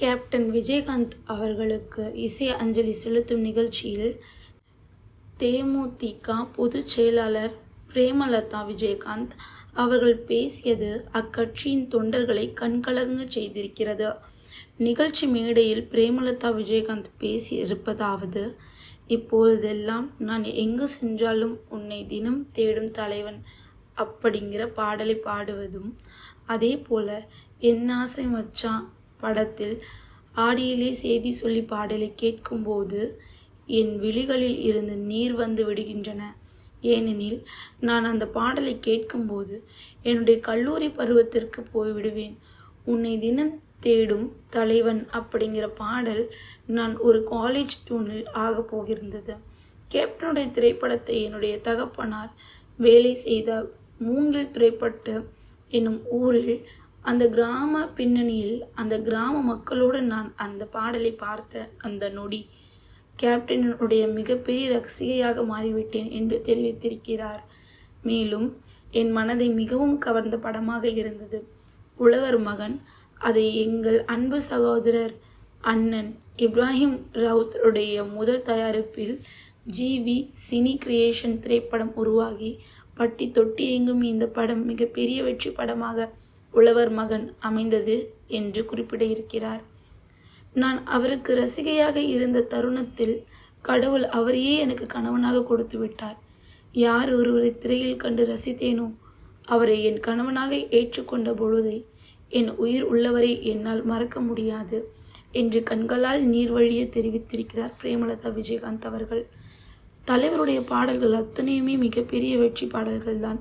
Captain Vijayakanth அவர்களுக்கு இசை அஞ்சலி செலுத்தும் நிகழ்ச்சியில் தேமுதிக பொதுச் செயலாளர் பிரேமலதா விஜயகாந்த் அவர்கள் பேசியது அக்கட்சியின் தொண்டர்களை கண்கலங்க செய்திருக்கிறது. நிகழ்ச்சி மேடையில் பிரேமலதா விஜயகாந்த் பேசி இருப்பதாவது இப்பொழுதெல்லாம் நான் எங்கு சென்றாலும் உன்னை தினம் தேடும் தலைவன் அப்படிங்கிற பாடலை பாடுவதும் அதே போல் என் ஆசை மச்சான் படத்தில் ஆடியிலே செய்தி சொல்லி பாடலை கேட்கும்போது என் விழிகளில் இருந்து நீர் வந்து விடுகின்றன. ஏனெனில் நான் அந்த பாடலை கேட்கும்போது என்னுடைய கல்லூரி பருவத்திற்கு போய்விடுவேன் உன்னை தினம் தேடும் தலைவன் அப்படிங்கிற பாடல் நான் ஒரு காலேஜ் டூனில் ஆகப் போகிருந்தது. கேப்டனுடைய திரைப்படத்தை என்னுடைய தகப்பனார் வேலை செய்த மூங்கில் திரைப்பட்டு என்னும் ஊரில் அந்த கிராம பின்னணியில் அந்த கிராம மக்களோடு நான் அந்த பாடலை பார்த்த அந்த நொடி கேப்டனுடைய மிகப்பெரிய ரசிகையாக மாறிவிட்டேன் என்று தெரிவித்திருக்கிறார். மேலும் என் மனதை மிகவும் கவர்ந்த படமாக இருந்தது. உழவர் மகன் அதை எங்கள் அன்பு சகோதரர் அண்ணன் இப்ராஹிம் ரவுத்தருடைய முதல் தயாரிப்பில் ஜிவி சினி கிரியேஷன் திரைப்படம் உருவாகி பட்டி தொட்டி எங்கும் இந்த படம் மிகப்பெரிய வெற்றி படமாக உழவர் மகன் அமைந்தது என்று குறிப்பிட இருக்கிறார் நான் அவருக்கு ரசிகையாக இருந்த தருணத்தில் கடவுள் அவரையே எனக்கு கணவனாக கொடுத்து விட்டார். யார் ஒருவரை திரையில் கண்டு ரசித்தேனோ அவரை என் கணவனாக ஏற்றுக்கொண்ட பொழுதை என் உயிர் உள்ளவரை என்னால் மறக்க முடியாது என்று கண்களால் நீர் வழியே தெரிவித்திருக்கிறார் பிரேமலதா விஜயகாந்த் அவர்கள். தலைவருடைய பாடல்கள் அத்தனையுமே மிகப்பெரிய வெற்றி பாடல்கள் தான்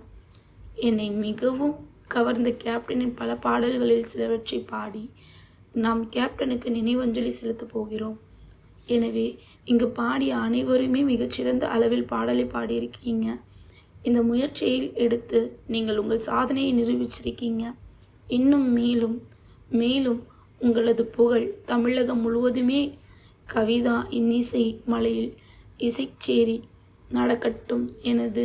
என்னை மிகவும் கவர்ந்த கேப்டனின் பல பாடல்களில் சிலவற்றை பாடி நாம் கேப்டனுக்கு நினைவஞ்சலி செலுத்தப் போகிறோம். எனவே இங்கு பாடிய அனைவருமே மிகச்சிறந்த அளவில் பாடலை பாடியிருக்கீங்க. இந்த முயற்சியில் எடுத்து நீங்கள் உங்கள் சாதனையை நிரூபிச்சிருக்கீங்க. இன்னும் மேலும் மேலும் உங்களது புகழ் தமிழகம் முழுவதுமே கவிதா இன்னிசை மலையில் இசைச்சேரி நடக்கட்டும் எனது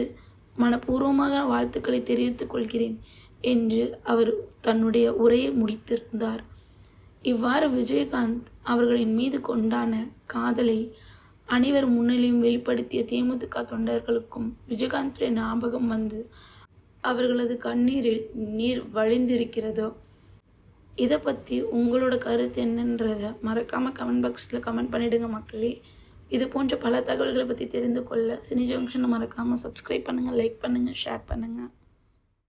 மனப்பூர்வமாக வாழ்த்துக்களை தெரிவித்துக் கொள்கிறேன். என்று அவர் தன்னுடைய உரையை முடித்திருந்தார். இவ்வாறு விஜயகாந்த் அவர்களின் மீது கொண்டான காதலை அனைவர் முன்னிலையும் வெளிப்படுத்திய தேமுதிக தொண்டர்களுக்கும் விஜயகாந்துடைய ஞாபகம் வந்து அவர்களது கண்ணீரில் நீர் வழிந்திருக்கிறதோ? இதை பற்றி உங்களோட கருத்து என்னன்றதை மறக்காமல் கமெண்ட் பாக்ஸில் கமெண்ட் பண்ணிடுங்க மக்களே. இது போன்ற பல தகவல்களை பற்றி தெரிந்து கொள்ள சினி ஜங்ஷனை மறக்காமல் சப்ஸ்கிரைப் பண்ணுங்கள் லைக் பண்ணுங்கள் ஷேர் பண்ணுங்கள்